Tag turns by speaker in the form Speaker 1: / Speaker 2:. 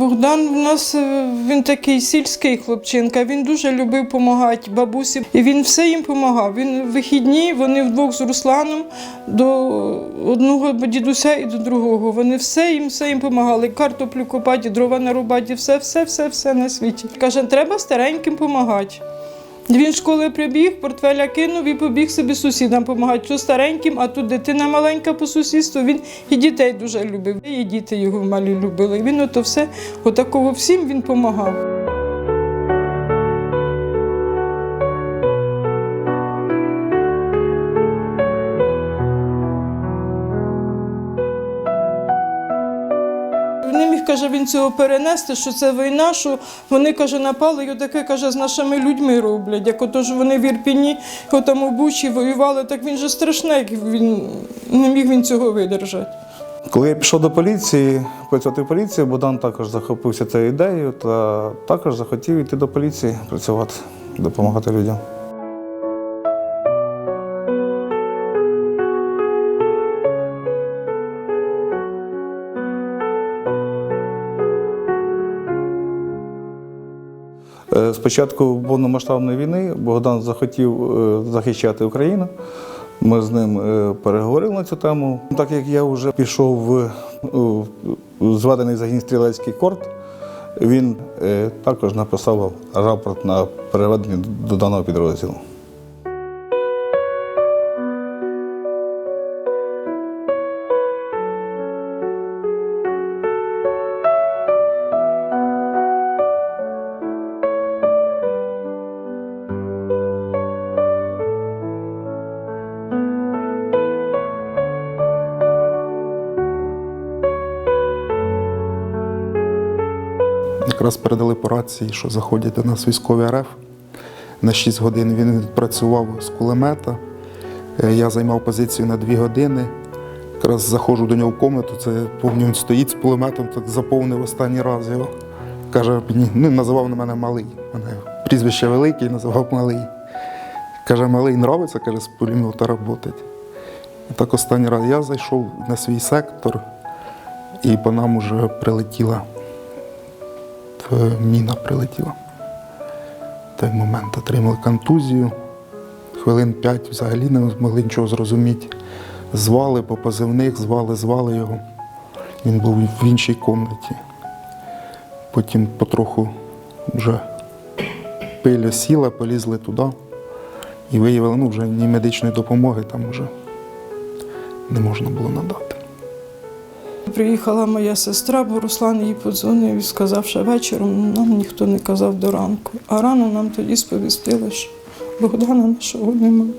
Speaker 1: Богдан в нас е, він такий сільський хлопчинка. Він дуже любив допомагати бабусі. І він все їм допомагав. Він вихідні, вони вдвох з Русланом до одного дідуся і до другого. Вони все їм все їм допомагали. Картоплю копати, дрова нарубати, все, все, все, все на світі. Каже, треба стареньким допомагати. Він школи прибіг, портфеля кинув і побіг собі сусідам допомагати. То стареньким, а тут дитина маленька по сусідству. Він і дітей дуже любив. І діти його малі любили. Він ото все, отакого всім він допомагав. Не міг, каже, він цього перенести, що це війна, що вони, каже, напали, і таке, каже, з нашими людьми роблять. Як ото ж вони в Ірпіні, там у Бучі воювали, так він же страшний, він не міг він цього видержати.
Speaker 2: Коли я пішов до поліції, працювати в поліції, Богдан також захопився цією ідеєю та також захотів йти до поліції працювати, допомагати людям. З початку повномасштабної війни Богдан захотів е, захищати Україну. Ми з ним е, переговорили на цю тему. Так як я вже пішов в зведений загін стрілецький корт, він е, також написав рапорт на переведення до даного підрозділу.
Speaker 3: Якраз передали по рації, що заходять до нас військові РФ. На 6 годин він відпрацював з кулемета. Е, Я займав позицію на 2 години. Якраз заходжу до нього в комнату, це помню, він стоїть з кулеметом, так заповнив останній раз його. Каже, ну, називав на мене малий. Мене прізвище великий, називав малий. Каже, малий нравиться, каже, з пулемета працювати. І так останній раз я зайшов на свій сектор, і по нам уже прилетіла міна прилетіла. В той момент отримали контузію. Хвилин п'ять взагалі не змогли нічого зрозуміти. Звали по позивних, звали, звали його. Він був в іншій кімнаті. Потім потроху вже пиль осіла, полізли туди і виявили, ну вже ні медичної допомоги там вже не можна було надати.
Speaker 1: Приїхала моя сестра, бо Руслан їй подзвонив і сказав, що вечором нам ніхто не казав до ранку. А рано нам тоді сповістили, що Богдана нашого немає.